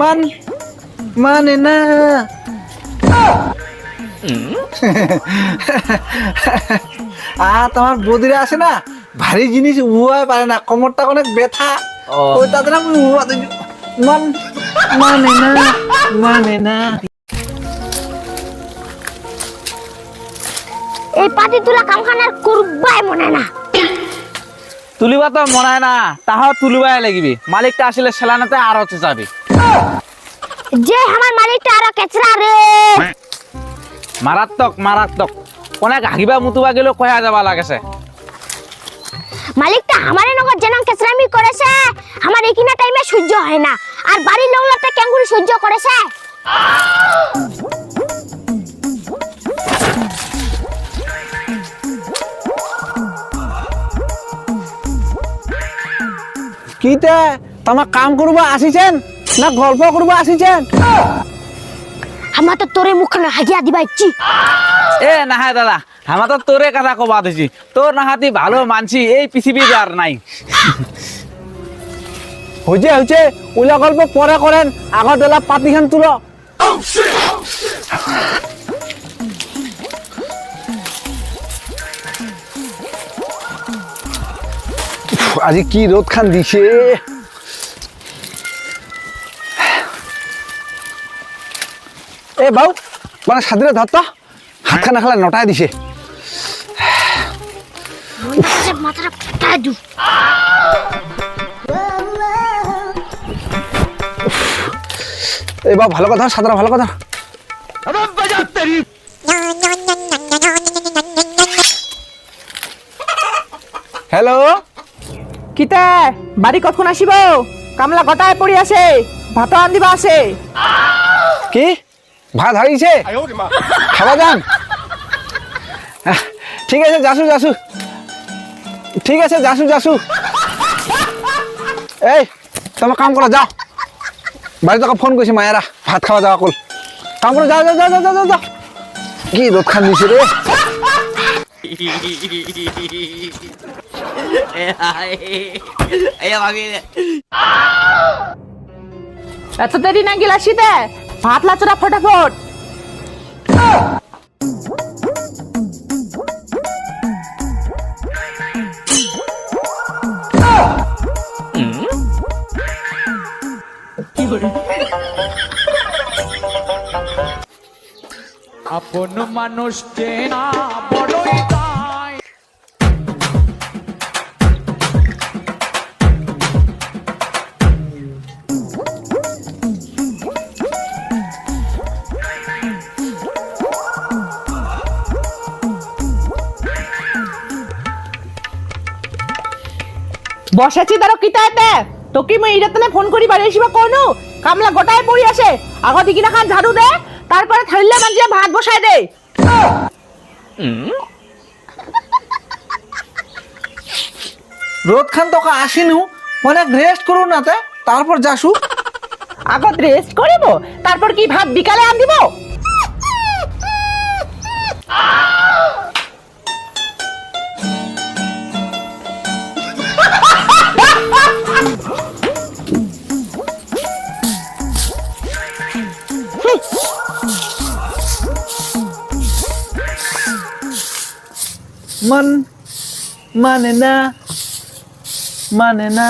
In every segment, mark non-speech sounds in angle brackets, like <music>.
মান মানে না। আর তোমার বদিরা আছে না? ভারী জিনিস উহাই পারে না কোমরটা অনেক ব্যথা। ওই তাদের আমি উহাতে মান মানে না মানে না। এই পাতি তুলা কামখানার করবাই মনে না। তুলিবা তো মনে হয় না তাহাও তুলিবাই লাগিবি। মালিকটা আসলে সেলানাতে আর হচ্ছে যাবি। যে আমার মালিকটা আরও কেচরা রে। মারাত্মক মারাত্মক। অনেক হাগিবা মুতুবা গেলেও কয়া যাবা লাগেছে। মালিকটা আমারে নগর যেন কেচরামি করেছে আমার একিনা টাইমে সহ্য হয় না। আর বাড়ির লোকলাতে ক্যাঙ্গুরি সহ্য করেছে। কিতে তোমার কাম করব আসিছেন? না গল্প করব আসিছেন? আমার তো তোরে মুখ না হাগিয়া দিবা ইচ্ছি। এ না হ্যাঁ দাদা আমার তো তোরে কথা কবা দিছি। তোর নাহাতি ভালো মানছি এই পৃথিবীতে আর নাই। হয়েছে হয়েছে ওলা গল্প পরে করেন আগত এলা পাতিখান তুলো আজি কি রোদ খান দিছে এ বাউ মানে সাদিরে ধরতো হাত খানা খালা নটায় দিছে। মাথাটা ফাটাই দু এ বাউ ভালো কথা সাদরা ভালো কথা। হ্যালো কিতা? বাড়ি কখন আসিব? কামলা গটায় পড়ি আছে ভাত আন্দিবা আছে কি? ভাত হারিয়েছে? খাওয়া যান ঠিক আছে যাসু যাসু। ঠিক আছে যাসু যাসু। এই তোমার কাম করো যাও। বাড়ি তোকে ফোন করছি মায়েরা ভাত খাওয়া যাওয়া কল কাম করো যাও যাও যাও যাও যাও, যাও যাও। কি রোদ খান দিছে রে? <laughs> এত দেরি না গেল আসিতে ভাত লাচরা ফটাফট আপন মানুষ চেনা বড়ই বসেছি তারও কিতা এতে তোকে মই ইরাতনে ফোন করি বাড়ি আসিবা কোনু কামলা গটায় পড়ি আছে আগত দিকিনা খান ঝাড়ু দে তারপরে থাইলে মাঝে ভাত বসায় দে। রোদ খান তোকে আসিনু অনেক রেস্ট করুন না তে তারপর যাসু। আগত রেস্ট করিব তারপর কি ভাত বিকালে আন দিব মান মানে না মানে না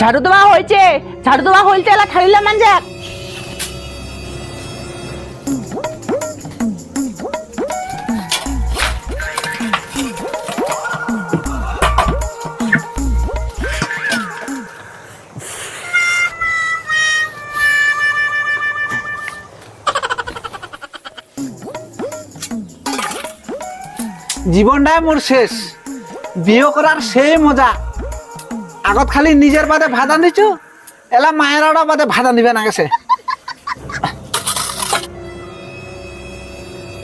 ঝাড়ু দেওয়া হয়েছে ঝাড়ু দেওয়া হইতে এলা থাইলে মানজে জীবনটাই মোর শেষ। বিয়ে করার সেই মজা। আগত খালি নিজের বাদে ভাড়া নিছু এলা মায়ের বাদে ভাড়া নিবে না গেছে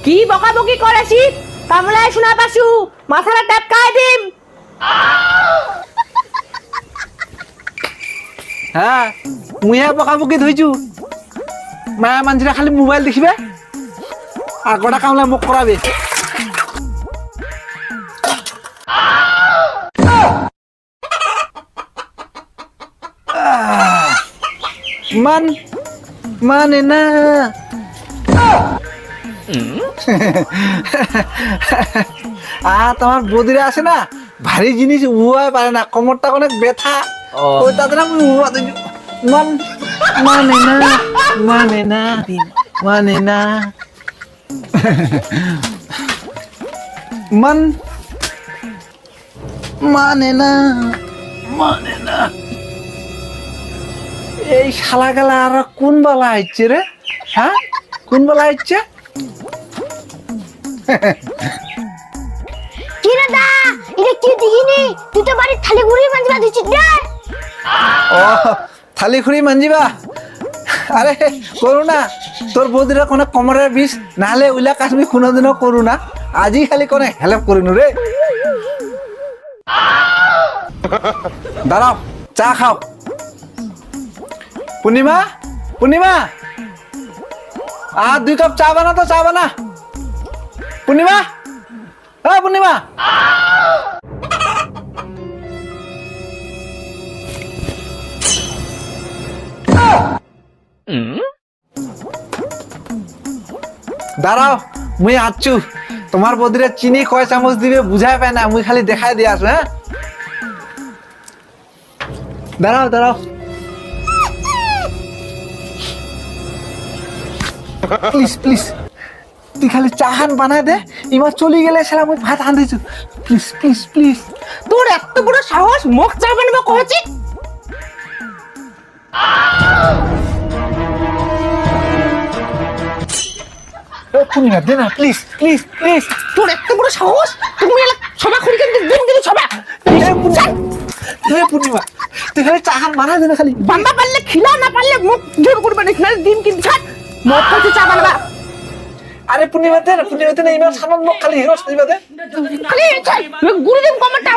কি বকাবকি করেছি কামলায় শোনা পাসু মাথাটা ট্যাপকায় দিম। হ্যাঁ মুহে পকাপকি ধুইছু মায়া মানছিরা খালি মোবাইল দেখিবে আগটা কামলা মোক কৰাবে। মান মানে না। আহ তোমার বদিরা আছে না? ভারী জিনিস উহাই পারে না কোমরটা অনেক ব্যথা। ওই তাদের আমি উহা মান মানে না মানে না মানে না। মান মানে না মানে না। এই শালা গেলা আর কোন বেলা আইছে রে? হ্যাঁ? কোন বেলা আইছে? কি রে দা? এটা কি দেখিনি? তুই তো বাড়ির থালি ঘুরি মাঝবা দিছিস রে ও থালি খুঁড়ি মানজিবা? আরে করু না। তোর বৌদিরা কোনো কমরের বিষ নাহলে উইলা কাশ্মীর কোনোদিনও করু না। আজি খালি কোনো হেল্প করিনু রে। দাঁড়াও চা খাও। পূর্ণিমা? পূর্ণিমা? আর দুই কাপ চা বানা তো, চা বানা। পূর্ণিমা? হ্যাঁ পূর্ণিমা। দাঁড়াও, মুই আচ্ছু। তোমার বদিরে চিনি কয় চামচ দিবে বুঝাই পায় না, মুই খালি দেখাই দিয়ে আসো হ্যাঁ? দাঁড়াও দাঁড়াও। প্লিজ প্লিজ তুই খালি চাহান বানাই দে। ইমা চলি গেলে সেটা মুই ভাত আনতেছু প্লিজ প্লিজ প্লিজ তোর এত বড় সাহস মুখ চা বানাবো কহছি পূর্ণিমা দে না প্লিজ প্লিজ প্লিজ তোর এত বড় সাহস তুমি সবা খুঁড়ি কেন দিন দিন সবা পূর্ণিমা। তুই খালি চাহান বানাই দে না খালি। বান্দা পারলে খিলা না পারলে মুখ জোর করবে না ডিম কিনতে। ছাড়। মদ খাইতে চা বানাবা। আরে পূর্ণিমাতে পূর্ণিমাতে না ইমান সামান মোক খালি হিরো সাজিবা দে। খালি ছাড় গুরু দিন কমাটা।